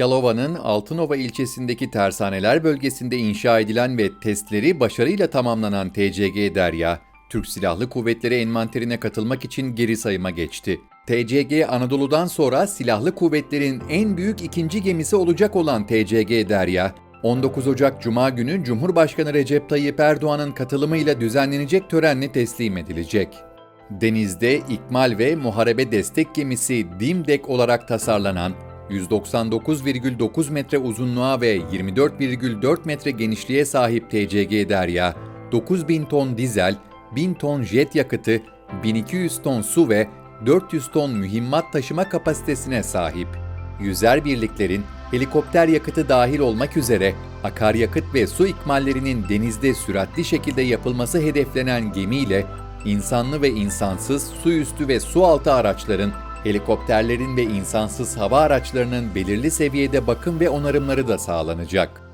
Yalova'nın Altınova ilçesindeki tersaneler bölgesinde inşa edilen ve testleri başarıyla tamamlanan TCG Derya, Türk Silahlı Kuvvetleri envanterine katılmak için geri sayıma geçti. TCG Anadolu'dan sonra silahlı kuvvetlerin en büyük ikinci gemisi olacak olan TCG Derya, 19 Ocak Cuma günü Cumhurbaşkanı Recep Tayyip Erdoğan'ın katılımıyla düzenlenecek törenle teslim edilecek. Denizde ikmal ve muharebe destek gemisi Dimdek olarak tasarlanan 199,9 metre uzunluğa ve 24,4 metre genişliğe sahip TCG Derya, 9000 ton dizel, 1000 ton jet yakıtı, 1200 ton su ve 400 ton mühimmat taşıma kapasitesine sahip. Yüzer birliklerin helikopter yakıtı dahil olmak üzere akaryakıt ve su ikmallerinin denizde süratli şekilde yapılması hedeflenen gemiyle insanlı ve insansız su üstü ve su altı araçların, helikopterlerin ve insansız hava araçlarının belirli seviyede bakım ve onarımları da sağlanacak.